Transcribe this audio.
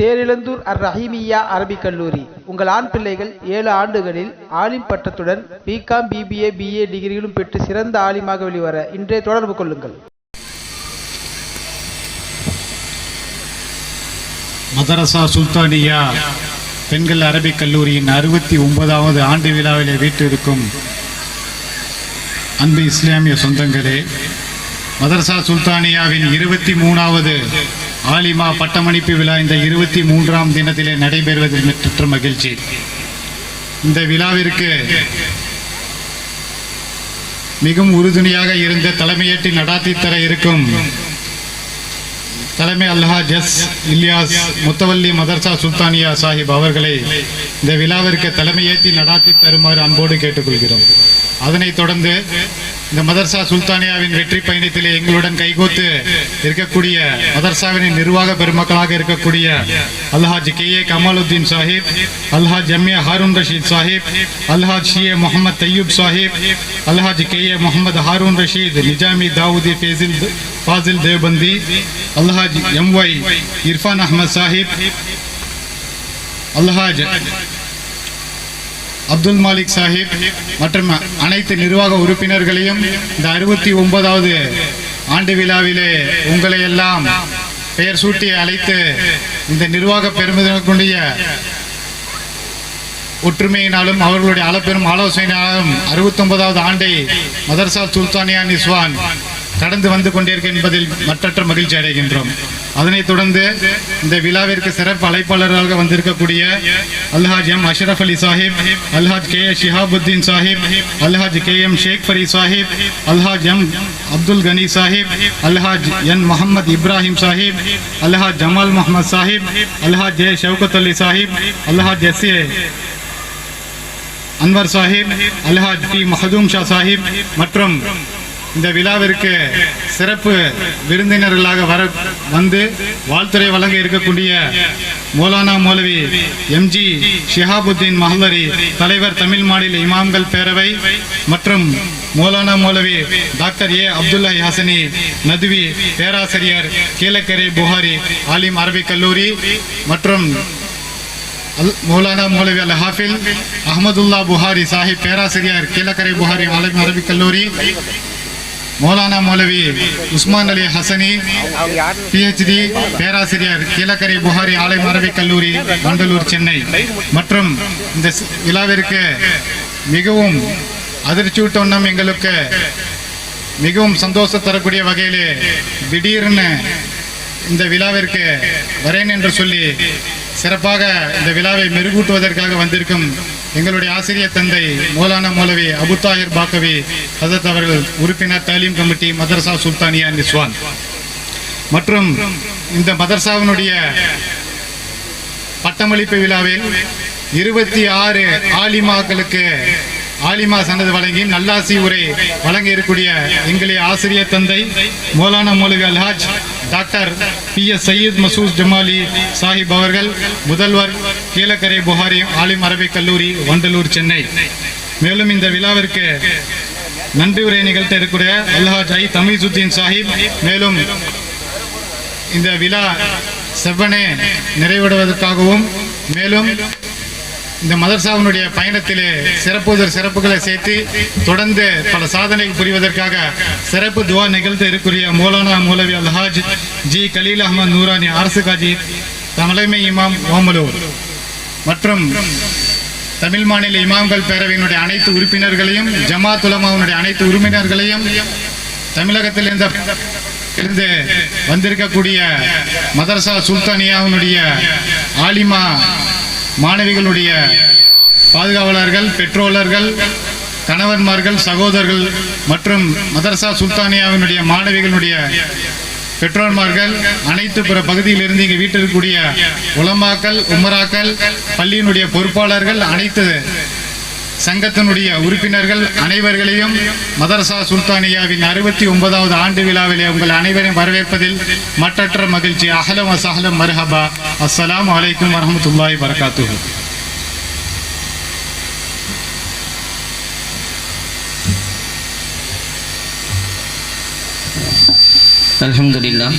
தேரிழந்தூர் அர் ரஹீமியா அரபிக் கல்லூரி. உங்கள் ஆண் பிள்ளைகள் ஏழு ஆண்டுகளில் ஆலிம் பட்டத்துடன் பிகாம் பிபிஏ பிஏ டிகிரிகளும் பெற்று சிறந்த ஆலிமாக வெளிவர இன்றே தொடர்பு கொள்ளுங்கள். மதரசா சுல்தானியா பெண்கள் அரபிக் கல்லூரியின் அறுபத்தி ஒன்பதாவது ஆண்டு விழாவிலே வீட்டிருக்கும் அன்பு இஸ்லாமிய சொந்தங்களே மதரசா சுல்தானியாவின் இருபத்தி மூணாவது ஆலிமா பட்டமளிப்பு விழா இந்த இருபத்தி மூன்றாம் தினத்திலே நடைபெறுவதில் மற்ற மகிழ்ச்சி. இந்த விழாவிற்கு மிகவும் உறுதுணையாக இருந்த தலைமையேற்றி நடாத்தி தர இருக்கும் தலைமை அல்ஹா ஜஸ் இல்யாஸ் முத்தவல்லி மதர்சா சுல்தானியா சாஹிப் அவர்களை இந்த விழாவிற்கு தலைமையேற்றி நடாத்தி தருமாறு அன்போடு கேட்டுக்கொள்கிறோம். அதனைத் தொடர்ந்து இந்த மதர்சா சுல்தானியாவின் வெற்றி பயணத்திலே எங்களுடன் கைகோத்து இருக்கக்கூடிய மதர்சாவின் நிர்வாக பெருமக்களாக இருக்கக்கூடிய Alhaj K A Kamaluddin Sahib Alhaj Jammiya Haroon Rasheed Sahib Alhaj ஷியே Mohammed Tayyub Sahib Alhaj K A Mohammed Haroon Rasheed Nizami Dawoodi Fazil Fazil Deobandi Alhaj M Y Irfan Ahmed Sahib Alhaj Abdul Malik Sahib மற்றும் அனைத்து நிர்வாக உறுப்பினர்களையும் இந்த அறுபத்தி ஒன்பதாவது ஆண்டு விழாவிலே உங்களை எல்லாம் பெயர் சூட்டி அழைத்து இந்த நிர்வாக பெருமிதனுக்குடைய ஒற்றுமையினாலும் அவர்களுடைய அளப்பெரும் ஆலோசனையினாலும் அறுபத்தொன்பதாவது ஆண்டை மதர்சா சுல்தானியா நிஸ்வான் கடந்து வந்து கொண்டிருக்க என்பதில் மற்றற்ற மகிழ்ச்சி அடைகின்றோம். அதனைத் தொடர்ந்து இந்த விழாவிற்கு சிறப்பு அழைப்பாளராக வந்திருக்கக்கூடிய Alhaj M Ashraf Ali Sahib Alhaj K S Shihabuddin Sahib Alhaj K M Sheikh Fari Sahib Alhaj M Abdul Gani Sahib Alhaj N Mohammed Ibrahim Sahib Alhaj Jamal Mohammed Sahib Alhaj J Shaukat Ali Sahib Alhaj S A Anwar Sahib Alhaj T Makhdoom Shah Sahib மற்றும் இந்த விழாவிற்கு சிறப்பு விருந்தினர்களாக வர வந்து வாழ்த்துறை வழங்க இருக்கக்கூடிய மௌலானா மௌலவி எம்ஜி ஷிஹாபுத்தீன் மஹல்லரி தலைவர் தமிழ் மாநில இமாம்கள் பேரவை மற்றும் மௌலானா மௌலவி டாக்டர் ஏ அப்துல்லா ஹாசனி நதுவி பேராசிரியர் கீழக்கரை புகாரி ஆலிம் அரபிக் கல்லூரி மற்றும் அல் மௌலானா மௌலவி அல் ஹாஃபில் அஹமதுல்லா புகாரி சாஹிப் பேராசிரியர் கீழக்கரை புகாரி ஆலிம் அரபிக் கல்லூரி மௌலானா மௌலவி உஸ்மான் அலி ஹசனி பிஹெச்டி பேராசிரியர் கீழக்கரை புகாரி ஆலை மரபி கல்லூரி வண்டலூர் சென்னை. மற்றும் இந்த விழாவிற்கு மிகவும் அதிர்ச்சியூட்டவண்ணம் எங்களுக்கு மிகவும் சந்தோஷம் தரக்கூடிய வகையிலே திடீர்னு இந்த விழாவிற்கு வரேன் என்று சொல்லி சிறப்பாக இந்த விழாவை மெருகூட்டுவதற்காக வந்திருக்கும் எங்களுடைய ஆசிரியர் தந்தை மௌலானா மௌலவி அபு தாஹிர் பாக்கவி அதத் அவர்கள் உறுப்பினர் தாலீம் கமிட்டி மதர்சா சுல்தானியா நிஸ்வான். மற்றும் இந்த மதர்சாவினுடைய பட்டமளிப்பு விழாவில் இருபத்தி ஆறு ஆலிமாக்களுக்கு ஆலிமா சனது வழங்கி நல்லாசி உரை வழங்க இருக்கக்கூடிய எங்களுடைய ஆசிரியர் தந்தை Maulana Moulavi Alhaj doctor B S Sayeed Masood Jamali Sahib அவர்கள் முதல்வர் கீழக்கரை புகாரி ஆலிம் அரபிக் கல்லூரி வண்டலூர் சென்னை. மேலும் இந்த விழாவிற்கு நன்றி உரை நிகழ்த்த இருக்கிற அல்ஹாஜ் ஐ தமிசுத்தீன் சாஹிப் மேலும் இந்த விழா செவ்வனே நிறைவிடுவதற்காகவும் மேலும் இந்த மதர்சாவினுடைய பயணத்திலே சிறப்புதர் சிறப்புகளை சேர்த்து தொடர்ந்து பல சாதனை புரிவதற்காக சிறப்பு துவா நிகழ்த்த இருக்கிற மௌலானா மௌலவி அல்ஹாஜ் ஜி கலீல் அஹமது நூரானி அரசு காஜி தலைமை இமாம் ஓமலூர். மற்றும் தமிழ் மாநில இமாம்கள் பேரவையினுடைய அனைத்து உறுப்பினர்களையும் ஜமாத் உலமாவினுடைய அனைத்து உறுப்பினர்களையும் தமிழகத்தில் இருந்த இருந்து வந்திருக்கக்கூடிய மதரசா சுல்தானியாவினுடைய ஆலிமா மாணவிகளுடைய பாதுகாவலர்கள் பெற்றோலர்கள் கணவன்மார்கள் சகோதரர்கள் மற்றும் மதரசா சுல்தானியாவினுடைய மாணவிகளுடைய பெற்றோர்மார்கள் அனைத்து பிற பகுதியிலிருந்து இங்கே இங்கு வீட்டிற்கக்கூடிய உலமாக்கள் உமராக்கள் பள்ளியினுடைய பொறுப்பாளர்கள் அனைத்து சங்கத்தினுடைய உறுப்பினர்கள் அனைவர்களையும் மதரசா சுல்தானியாவின் அறுபத்தி ஒன்பதாவது ஆண்டு விழாவிலே உங்கள் அனைவரையும் வரவேற்பதில் மற்றற்ற மகிழ்ச்சி அஹலம் அசஹலம் மர்ஹபா அஸ்ஸலாமு அலைக்கும் வரஹ்மத்துல்லாஹி வரகாத்துஹு الحمد لله